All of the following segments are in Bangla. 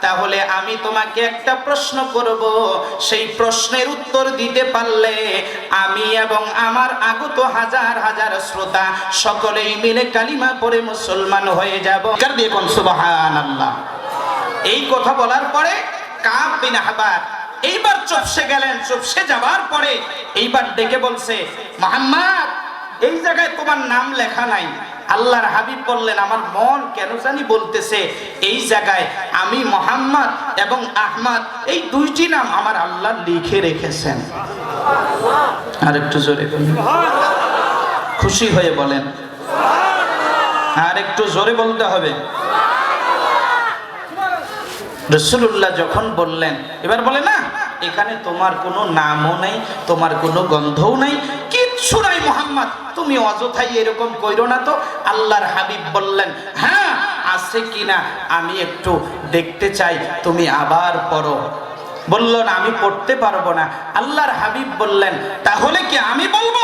তাহলে আমি তোমাকে একটা প্রশ্ন করব। সেই প্রশ্নের উত্তর দিতে পারলে আমি এবং আমার আগত হাজার হাজার শ্রোতা সকলেই মিলে কালিমা পড়ে মুসলমান হয়ে যাব। দিয়ে কোন সুবহানাল্লাহ। এই কথা বলার পরে কাব বিন আহবার এইবার চুপসে গেলেন, চুপসে যাবার পরে এইবার ডেকে বলছে, মোহাম্মদ, এই জায়গায় তোমার নাম লেখা নাই। আল্লাহর হাবিব বললেন, আমার মন কেন জানি বলতেছে, এই জায়গায় আমি মোহাম্মদ এবং আহমদ, এই দুইটি নাম আমার আল্লাহ লিখে রেখেছেন। আর একটু জোরে। খুশি হয়ে বলেন। আর একটু জোরে বলতে হবে। রসুল্লাহ যখন বললেন, এবার বলে, না, এখানে তোমার কোনো নামও নেই, তোমার কোনো গন্ধও নাই নাই মোহাম্মদ, তুমি অযথাই এরকম কইরো না তো? আল্লাহর হাবিব বললেন হ্যাঁ আছে কিনা আমি একটু দেখতে চাই, তুমি আবার পড়ো। বলল, না, আমি পড়তে পারব না। আল্লাহর হাবিব বললেন, তাহলে কি আমি বলব?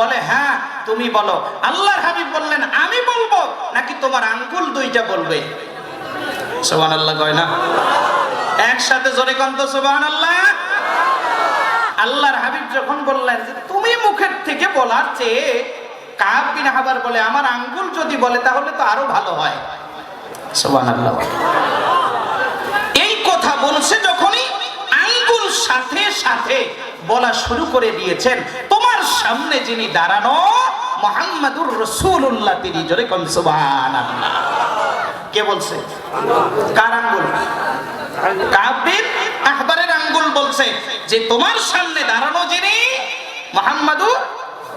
বলে হ্যাঁ তুমি বলো। আল্লাহর হাবিব বললেন, আমি বলব, নাকি তোমার আঙ্গুল দুইটা বলবে? সোহান আল্লাহ কয় না। একসাথে জোরে কন্ত সোহান আল্লাহ আল্লাহর হাবিব যখন বললেন যে, তুমি মুখের থেকে বলার চেয়ে কাব বিন হাবার বলে, আমার আঙ্গুল যদি বলে, তাহলে তো আরও ভালো হয়। এই কথা বলছে যখনই আঙ্গুল সাথে সাথে বলা শুরু করে দিয়েছেন। তোমার সামনে যিনি দাঁড়ানো, মোহাম্মদুর রসুল্লাহ তিনি জোরে কম সুবহান কে বলছে? কার আঙ্গুল? কাবির আহবারের আঙ্গুল বলছে যে, তোমার সামনে দাঁড়ানো যিনি মোহাম্মদুর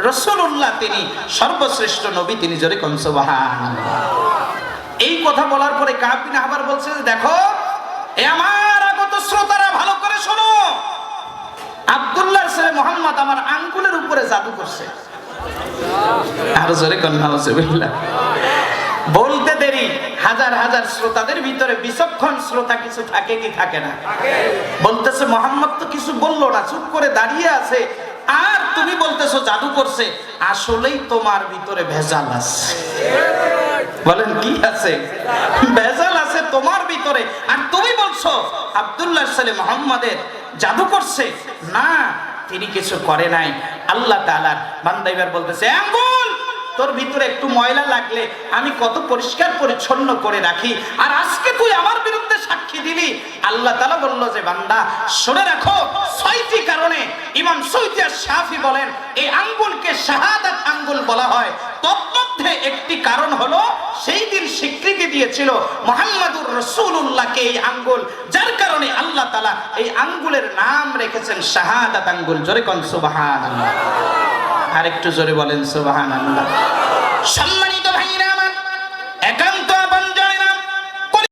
রসুল্লাহ তিনি সর্বশ্রেষ্ঠ নবী, তিনি জোরে কম সুবহান এই কথা বলার পরে কাবিন আবার বলছে দেখো, এ আমার আগত শ্রোতারা ভালো করে শোনো। আব্দুল্লাহর ছেলে মোহাম্মদ আমার আঙ্গুলের উপরে জাদু করছে। আরও জোরে কন্যা বলতে দেরি, হাজার হাজার শ্রোতাদের ভিতরে বিচক্ষণ শ্রোতা কিছু থাকে কি থাকে না? বলতেছে, মোহাম্মদ তো কিছু বলল না, চুপ করে দাঁড়িয়ে আছে আর তুমি বলতেছো জাদু করছে, আসলেই তোমার ভিতরে ভেজাল আছে। বলেন কি আছে? ভেজাল আছে তোমার ভিতরে। আর তুমি বলছো, আব্দুল্লাহ সালে মোহাম্মদের জাদু করছে। না, তিনি কিছু করে নাই। আল্লাহ তাআলার বান্দা এবার বলতেছে আঙ্গুল তোর ভিতরে একটু ময়লা লাগলে আমি কত পরিষ্কার পরিচ্ছন্ন করে রাখি। আর আজকে তুই আমার বিরুদ্ধে সাক্ষী দিলি। আল্লাহ তালা বলল যে, বান্দা, শুনে রাখো, ছয়টি কারণে ইমাম সৈতিয়া শাফি বলেন, এই আঙ্গুলকে শাহাদাত আঙ্গুল বলা হয়। তন্মধ্যে একটি কারণ হলো, সেই দিন স্বীকৃতি দিয়েছিল মোহাম্মদুর রসুল্লাহকে এই আঙ্গুল। যার কারণে আল্লাহ তালা এই আঙ্গুলের নাম রেখেছেন শাহাদাত আঙ্গুল। জোরে কন আরেকটু জোরে বলেন সুবাহ সম্মানিত ভাইরা আমার একান্ত